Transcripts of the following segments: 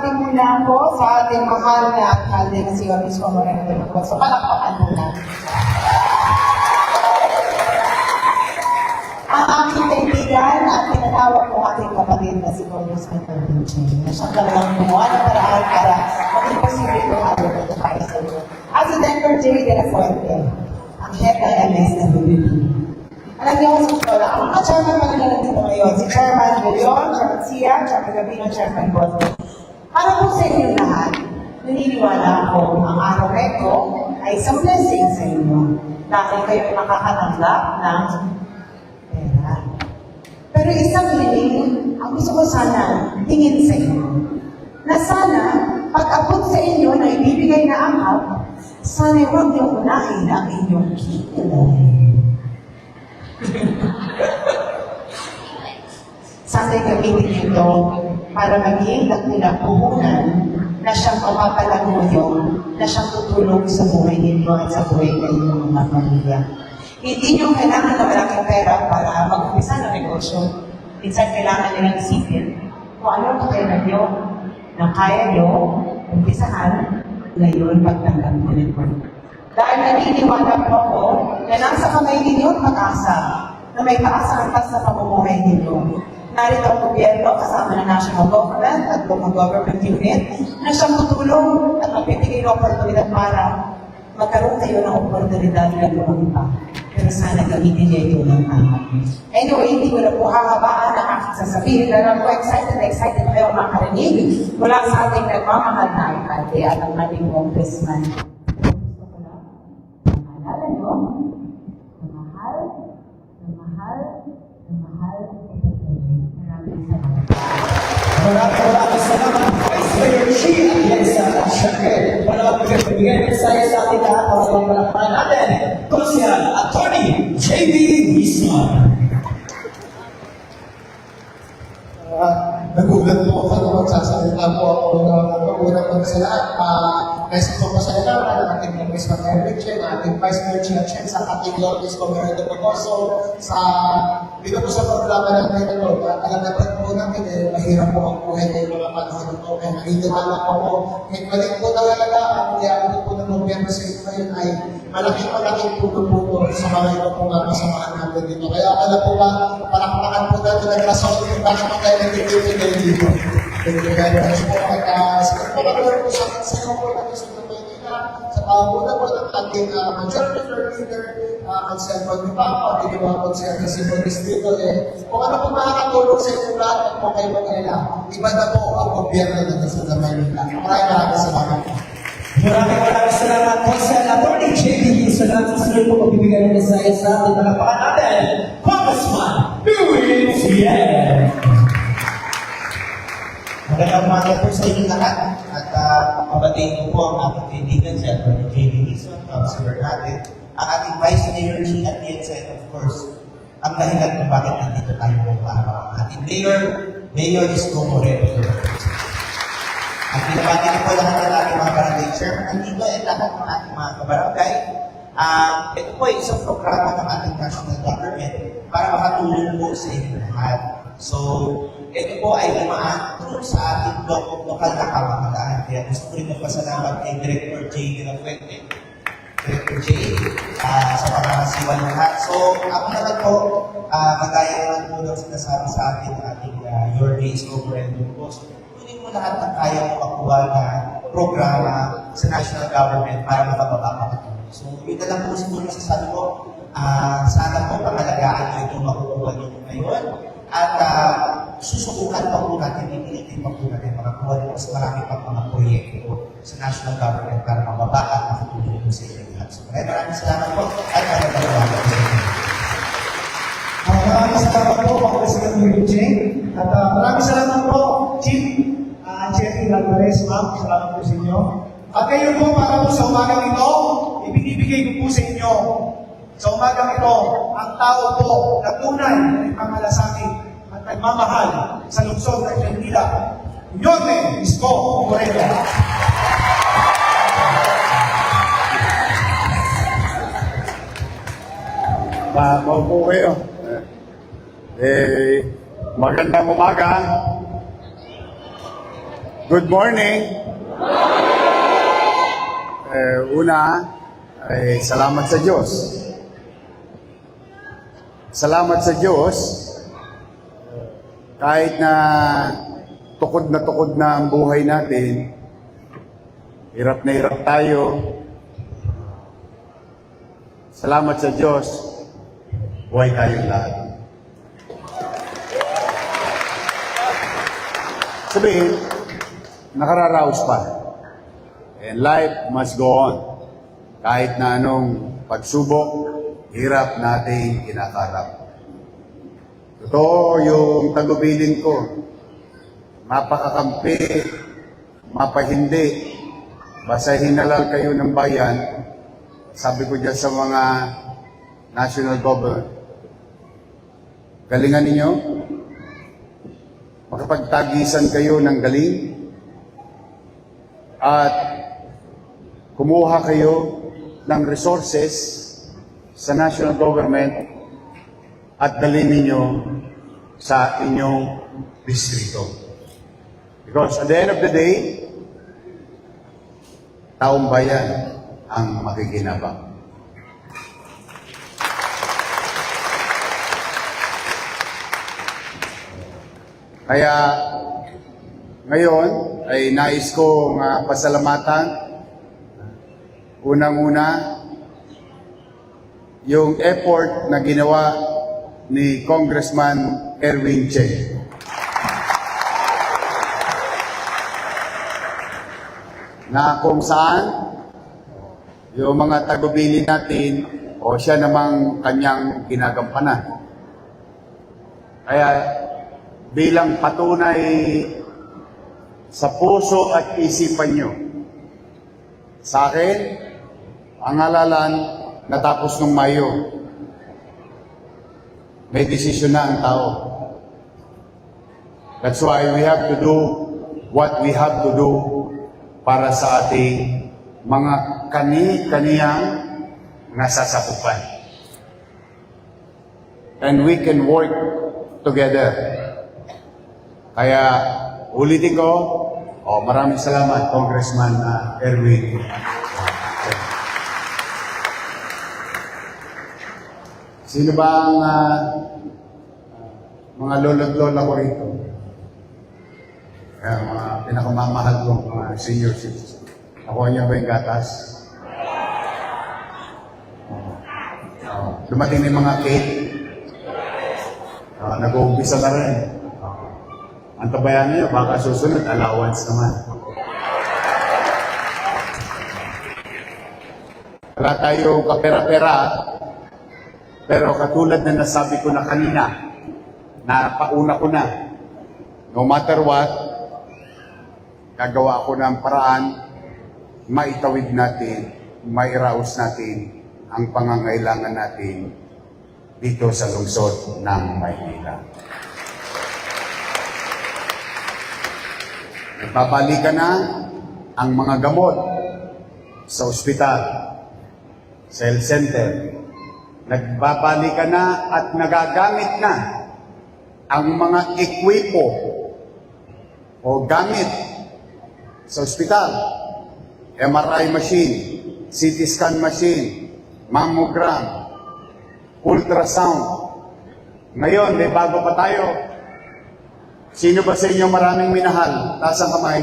babati muna ako sa ating mahal na alkalde na si Moreno de Lacon. So palakpakan muna. Ang aking kaibigan at tinatawag ko aking kapatid na si Congressman Carducci na siya talagang gumawa ng paraan para maging posible itong araw na ito para sa inyo. At si Denver J. De La Fuente, ang head ng MSWD. Alam niyo, sa Sola, ang mga chairman pa nila nandito ngayon, si Chairman Leon, Chairman Sia, Chairman Gabino, Chairman Bono. Para po sa inyo lahat, naniniwala ako ang araw na ay isang blessing sa inyo dahil kayo ay makakatanggap ng pera. Pero isang hiling, ang gusto ko sana tingin sa inyo, na sana pag-abot sa inyo na ibibigay na angap, sana huwag niyo unahin ang inyong kilay. Sana gamitin ito para maging puhunan na siyang papapalaguyo, na siyang tutulong sa buhay ninyo at sa buhay ng mga pamilya. Hindi nyo kailangan ng malaking pera para mag-umpisa ng negosyo. Minsan kailangan nilang isipin kung ano ang kailan nyo na kaya nyo umpisahan ngayon pagtanggap mo nito. Dahil naniniwala po ako na nasa kamay ninyo ang pag-asa na may taas-antas sa pamumuhay ninyo. Narito ang gobyerno kasama ng national government at local government unit na siyang tutulong at magbibigay ng oportunidad para magkaroon kayo ng oportunidad na lumaki pa. Pero sana gamitin niya ito ng tama. Anyway, hindi ko na po hahabaan ang aking sasabihin. Alam ko, excited na excited kayo makarinig mula sa ating nagmamahal na alkalde at ang ating congressman. Gusto ko lang, maalala niyo, na mahal, na mahal, na mahal, maraming. Maraming salamat Vice Mayor Chi. At syempre, para magbigay ng saya sa ating lahat, para palakpakan natin, Konsehal Atty. JB Wisman. Ah, nagulat po ako nung magsasalita po ako ng ano, unang magsalaan. Uh, nais ko pa sa ilaman ng ating Congressman Eric Chen, ating Vice Mayor Chia Chen, sa ating Lord Isco Merito Pocoso, sa dito po sa programa natin ito, na alam natin po natin eh, mahirap po ang buhay ng mga panahon ito. Kaya naniniwala po ako, may balik po talaga ang iabot po ng gobyerno sa inyo ngayon ay malaking malaking puto-puto sa mga iba po nga kasamahan natin dito. Kaya akala po ba, palakpakan po natin ang rason kung bakit po tayo nagtitipid dito. Thank you very much po. At uh, sa po sa sa iyo po sa Maynila, sa pamumunan po ng ating uh, majority leader, uh, kasi po distrito eh. Kung ano po makakatulong sa inyo lahat, at po kayo mag-alala, iba na po ang gobyerno na nasa Maynila. Maraming maraming salamat po. Maraming maraming salamat po sa Atty. JB Wisman. At susunod po magbibigay ng saya sa ating palakpakan natin, Congressman Louis. Magandang umaga po sa inyo lahat. At uh, ko po ang aking kaibigan si Atty. J.D. Wilson, Councilor natin, ang ating Vice Mayor Chi Atienza, and of course, ang dahilan kung bakit nandito tayo po para ang ating Mayor, Mayor Isko Moreno. At binabati ko po lahat ng ating mga barangay chairman nandito at lahat ng ating mga kabarangay. Ah, ito po ay isang programa ng ating national government para makatulong po sa inyo lahat. So, ito po ay dumaan sa ating lo- lokal na pamahalaan. Kaya gusto ko rin magpasalamat kay Director J. De La Fuente, Director J, ah, sa pangangasiwa ng lahat. So, ako naman po, uh, kagaya naman po ng sinasabi sa akin ng ating uh, Your Days Referendum po. So, kunin mo lahat ng kaya mo makuha na programa sa national government para makababa ka. So, yun na lang po siguro masasabi ko, ah, sana po pangalagaan nyo itong makukuha nyo ngayon. At ah, susubukan pa po natin, ipilitin pa po natin makakuha ng mas marami pang mga proyekto sa national government para mababa at makatulong po sa inyo lahat. So, maraming maraming salamat po at umaga po sa inyo. Maraming salamat po, Congressman Willie Jane. At uh, maraming salamat po, Chief uh, Jeffrey Alvarez, ma'am. Salamat po sa inyo. At ngayon po, para po sa umagang ito, ibinibigay ko po sa inyo sa umagang ito, ang tao po na tunay na pangalasakit at nagmamahal sa lungsod ng Maynila. Yone Isko Moreno. Mamaw po kayo. Eh, magandang umaga. Good morning. Eh, una, eh, salamat sa Diyos. Salamat sa Diyos. Kahit na tukod na tukod na ang buhay natin, hirap na hirap tayo, Salamat sa Diyos, buhay tayong lahat. Sabihin, nakararaos pa. And life must go on. Kahit na anong pagsubok, hirap nating kinakarap. Totoo yung tagubilin ko. Mapakakampi, mapahindi, basta hinalal kayo ng bayan, sabi ko dyan sa mga national government, galingan ninyo, makapagtagisan kayo ng galing, at kumuha kayo ng resources sa national government at dalhin ninyo sa inyong distrito. Because at the end of the day, taong bayan ang makikinabang. Kaya ngayon ay nais ko nga pasalamatan unang-una yung effort na ginawa ni Congressman Erwin Che. Na kung saan yung mga tagubilin natin o siya namang kanyang ginagampanan. Kaya bilang patunay sa puso at isipan nyo, sa akin, ang halalan natapos ng Mayo. May desisyon na ang tao. That's why we have to do what we have to do para sa ating mga kani-kaniyang nasasakupan. And we can work together. Kaya ulitin ko, oh, maraming salamat, Congressman uh, Erwin. Sino ba ang ah, mga lolo't lola ko rito? Kaya mga pinakamamahal ko, mga senior citizens. Nakuha niyo ba yung gatas? Oh. Dumating na yung mga cake. Uh, Nag-uumpisa na rin. Uh, ang tabayan niyo, baka susunod, allowance naman. Wala tayong kapera-pera, pero katulad na nasabi ko na kanina, na pauna ko na, no matter what, gagawa ako ng paraan maitawid natin, mairaos natin ang pangangailangan natin dito sa lungsod ng Maynila. Nagbabalikan na ang mga gamot sa ospital, sa health center. Nagbabalikan na at nagagamit na ang mga ekwipo o gamit sa ospital. MRI machine, CT scan machine, mammogram, ultrasound. Ngayon, may bago pa tayo. Sino ba sa inyo maraming minahal? Taas ang kamay.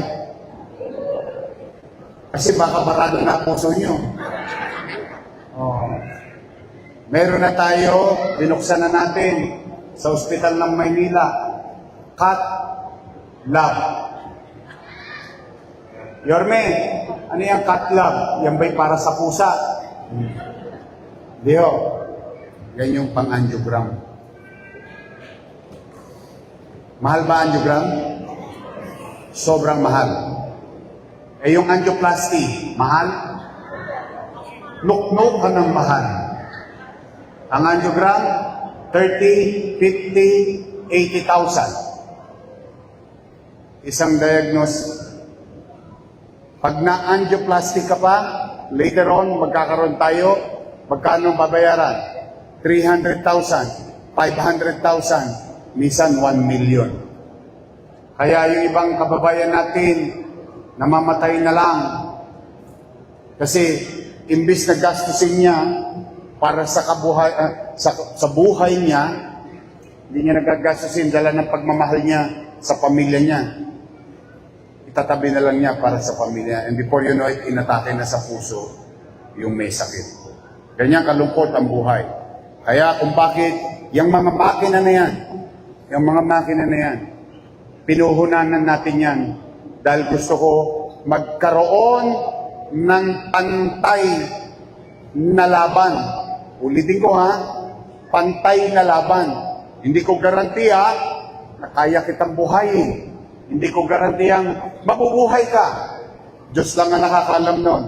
Kasi baka barado na puso nyo. Oh. Meron na tayo, binuksan na natin sa ospital ng Maynila, cat lab. Yorme, ano yung cat lab? Yan ba'y para sa pusa? Dio, yan yung pang-angiogram. Mahal ba angiogram? Sobrang mahal. Eh yung angioplasty, mahal? Nuknuk ka ng mahal. Ang angiogram, 30, 50, 80,000. Isang diagnosis. Pag na-angioplasty ka pa, later on, magkakaroon tayo, magkano babayaran? 300,000, 500,000, minsan 1 million. Kaya yung ibang kababayan natin, namamatay na lang. Kasi, imbis na gastusin niya para sa, kabuhay, ah, sa, sa buhay niya, hindi niya nagagastusin dala ng pagmamahal niya sa pamilya niya itatabi na lang niya para sa pamilya. And before you know it, inatake na sa puso yung may sakit. Ganyan kalungkot ang buhay. Kaya kung bakit, yung mga makina na yan, yung mga makina na yan, pinuhunanan natin yan dahil gusto ko magkaroon ng pantay na laban. Ulitin ko ha, pantay na laban. Hindi ko garantiya na kaya kitang buhayin. Hindi ko garantiyang mabubuhay ka. Diyos lang ang nakakalam nun.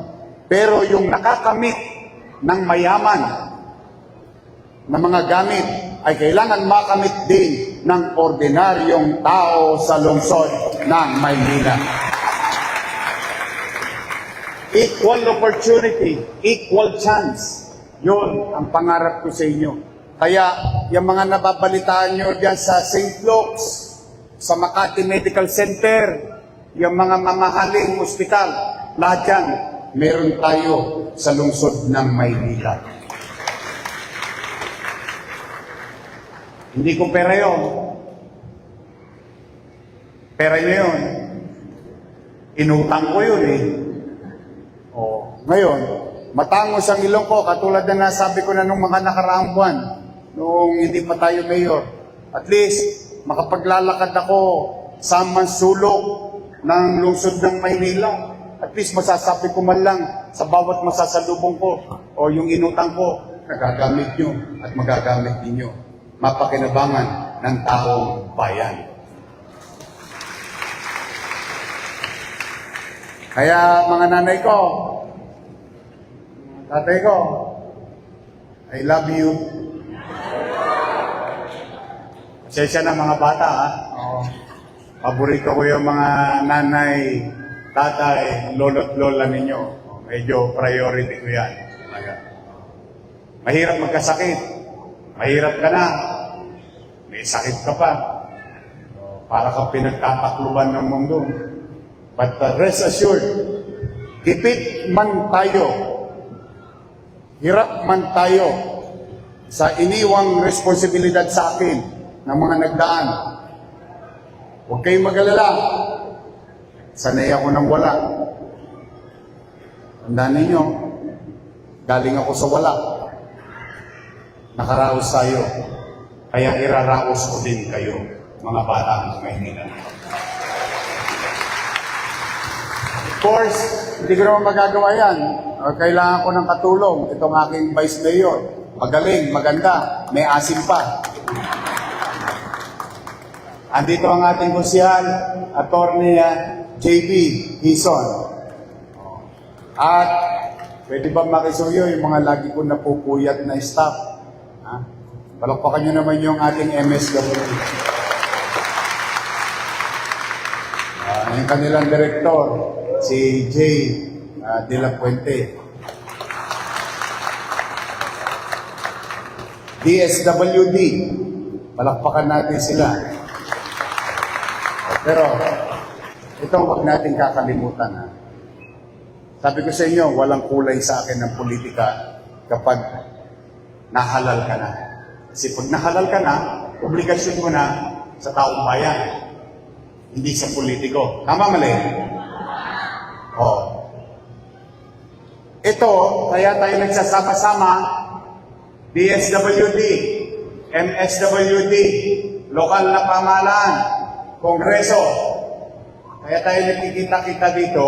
Pero yung nakakamit ng mayaman na mga gamit ay kailangan makamit din ng ordinaryong tao sa lungsod ng Maynila. Equal opportunity, equal chance. Yun ang pangarap ko sa inyo. Kaya yung mga nababalitaan nyo dyan sa St. Luke's, sa Makati Medical Center, yung mga mamahaling ospital, lahat yan, meron tayo sa lungsod ng Maynila. Hindi ko pera yun. Pera nyo yun. Inutang ko yun eh. O, ngayon, matangos ang ilong ko, katulad na nasabi ko na nung mga nakaraang buwan, nung hindi pa tayo mayor. At least, makapaglalakad ako sa mansulok ng lungsod ng Maynila. At least masasabi ko man lang sa bawat masasalubong ko o yung inutang ko, nagagamit nyo at magagamit ninyo. Mapakinabangan ng taong bayan. Kaya mga nanay ko, tatay ko, I love you. Pasensya na mga bata, ha? Oo. Paborito ko yung mga nanay, tatay, lolo't lola ninyo. Medyo priority ko yan. Mahirap magkasakit. Mahirap ka na. May sakit ka pa. Para kang pinagtatakluban ng mundo. But uh, rest assured, hipit man tayo, hirap man tayo sa iniwang responsibilidad sa akin ng mga nagdaan. Huwag kayong mag-alala. Sanay ako ng wala. Tandaan ninyo, galing ako sa wala. Nakaraos tayo. Kaya iraraos ko din kayo, mga bata ng Maynila. Of course, hindi ko naman magagawa yan. Uh, Kailangan ko ng katulong. Itong aking vice mayor. Magaling, maganda, may asim pa. Andito ang ating konsyal, attorney uh, JB Hison. At pwede ba makisuyo yung mga lagi ko napupuyat na staff? Ha? Palakpakan nyo naman yung ating MSW. Ah, yung kanilang director, si Jay ah, De La Puente. DSWD, palakpakan natin sila. Pero, ito huwag natin kakalimutan. Ha? Sabi ko sa inyo, walang kulay sa akin ng politika kapag nahalal ka na. Kasi pag nahalal ka na, obligasyon mo na sa taong bayan, hindi sa politiko. Tama mali? Ito, kaya tayo nagsasama-sama, DSWD, MSWD, lokal na pamahalaan, kongreso. Kaya tayo nagkikita-kita dito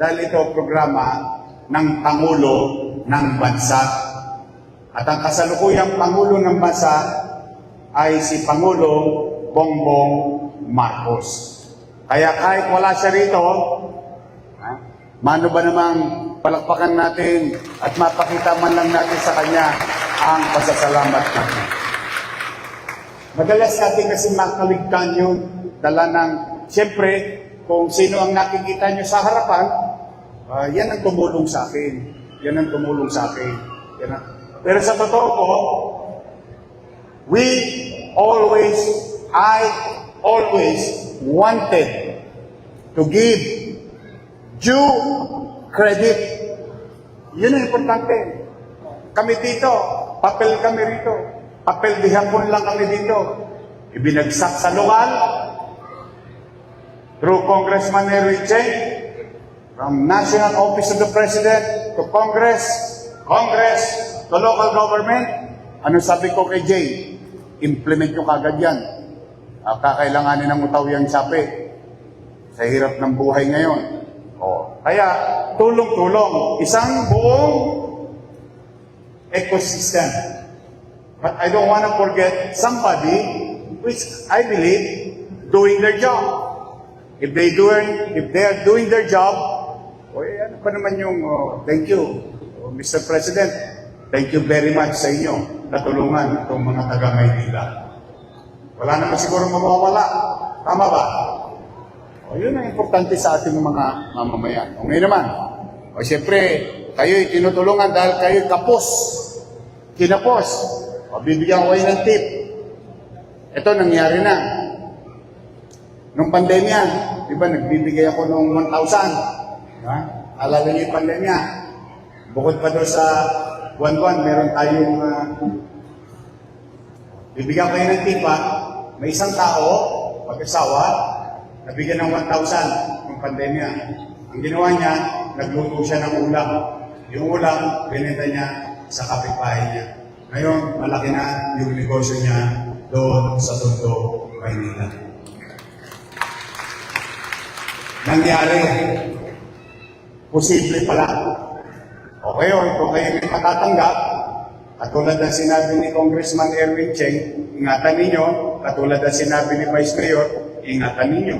dahil ito programa ng Pangulo ng Bansa. At ang kasalukuyang Pangulo ng Bansa ay si Pangulo Bongbong Marcos. Kaya kahit wala siya rito, mano ba namang palakpakan natin at mapakita man lang natin sa kanya ang pasasalamat natin. Madalas natin kasi makaligtan yun, dala ng, siyempre, kung sino ang nakikita nyo sa harapan, ah, yan ang tumulong sa akin. Yan ang tumulong sa akin. Yan ang, pero sa totoo po, we always, I always wanted to give due credit. Yun ang importante. Kami dito, papel kami rito. Papel di hapon lang kami dito. Ibinagsak sa lokal through Congressman Henry Cheng from National Office of the President to Congress, Congress to local government. Ano sabi ko kay Jay? Implement nyo kagad yan. Kakailanganin ng utaw sapi sa hirap ng buhay ngayon. O, kaya tulong-tulong, isang buong ecosystem. But I don't want to forget somebody which I believe doing their job. If they doing if they are doing their job, o eh, ano pa naman yung oh, thank you, oh, Mr. President. Thank you very much sa inyo na tulungan itong mga taga Maynila. Wala naman siguro mawawala. Tama ba? O yun ang importante sa ating mga mamamayan. O ngayon naman, o siyempre, kayo'y tinutulungan dahil kayo'y kapos. Kinapos. O bibigyan ko kayo ng tip. Ito nangyari na. Nung pandemya, di ba, nagbibigay ako ng 1,000. Ha? Alala niyo yung pandemya. Bukod pa doon sa buwan-buwan, meron tayong uh, bibigyan kayo ng tip ha. May isang tao, pag-asawa, nabigyan ng 1,000 ng pandemya. Ang ginawa niya, nagluto siya ng ulam. Yung ulam, binenta niya sa kapitbahay niya. Ngayon, malaki na yung negosyo niya doon sa Tondo, Maynila. Nangyari. Posible pala. O ngayon, kung kayo may matatanggap, katulad ng sinabi ni Congressman Erwin Cheng, ingatan ninyo, katulad ng sinabi ni Vice Mayor, ingatan ninyo.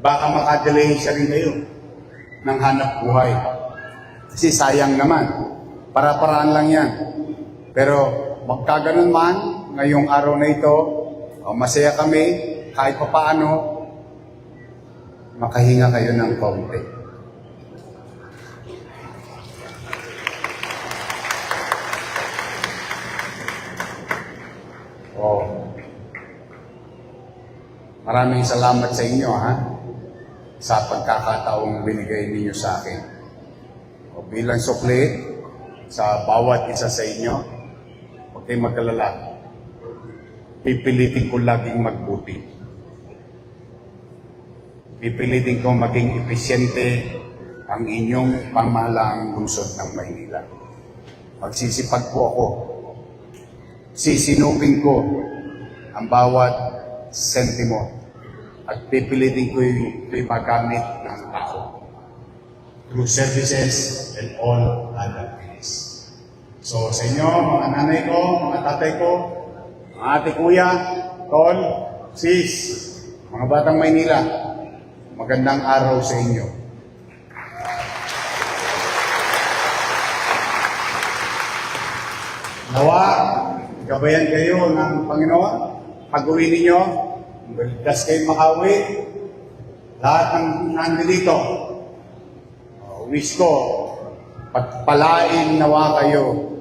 Baka makadelay siya rin kayo ng hanap buhay. Kasi sayang naman. Para-paraan lang yan. Pero magkaganon man, ngayong araw na ito, o masaya kami, kahit pa paano, makahinga kayo ng kaunti. Oh. Maraming salamat sa inyo, ha? Sa pagkakataong binigay ninyo sa akin. O bilang sukli, sa bawat isa sa inyo, huwag kayong magkalala. Pipilitin ko laging magbuti. Pipilitin ko maging epesyente ang inyong pamahalaang lungsod ng Maynila. Magsisipag po ako. Sisinupin ko ang bawat sentimo at pipilitin ko yung ito'y magamit ng tao through services and all other things. So sa inyo, mga nanay ko, mga tatay ko, mga ate kuya, tol, sis, mga batang Maynila, magandang araw sa inyo. Nawa, gabayan kayo ng Panginoon. Pag-uwi ninyo, ligtas kayo makawi. lahat ng nandito, uh, wish ko, pagpalain nawa kayo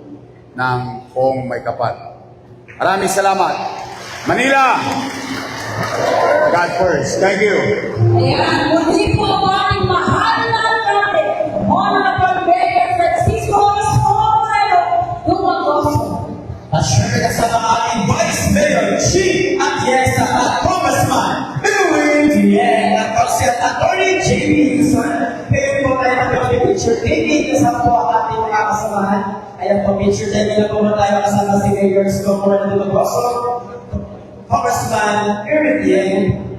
ng kung may kapal. Maraming salamat. Manila! God first. Thank you. Ayan, muli po ang ating mahal na natin, Honorable Mayor Francisco Escomero, Dumagoso. At syempre kasama ang Vice Mayor, Chief at Hindi kasama po ang ating mga kasamahan. Ayan po, picture tayo. Meron po ba tayo kasama si Mayor Scopor na dito po. So, Congressman Eric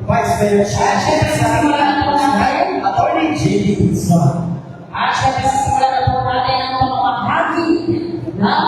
Vice Mayor Chad, siya kasama ng Attorney J.D. Guzman. At siya kasama na po natin ang pamamahagi ng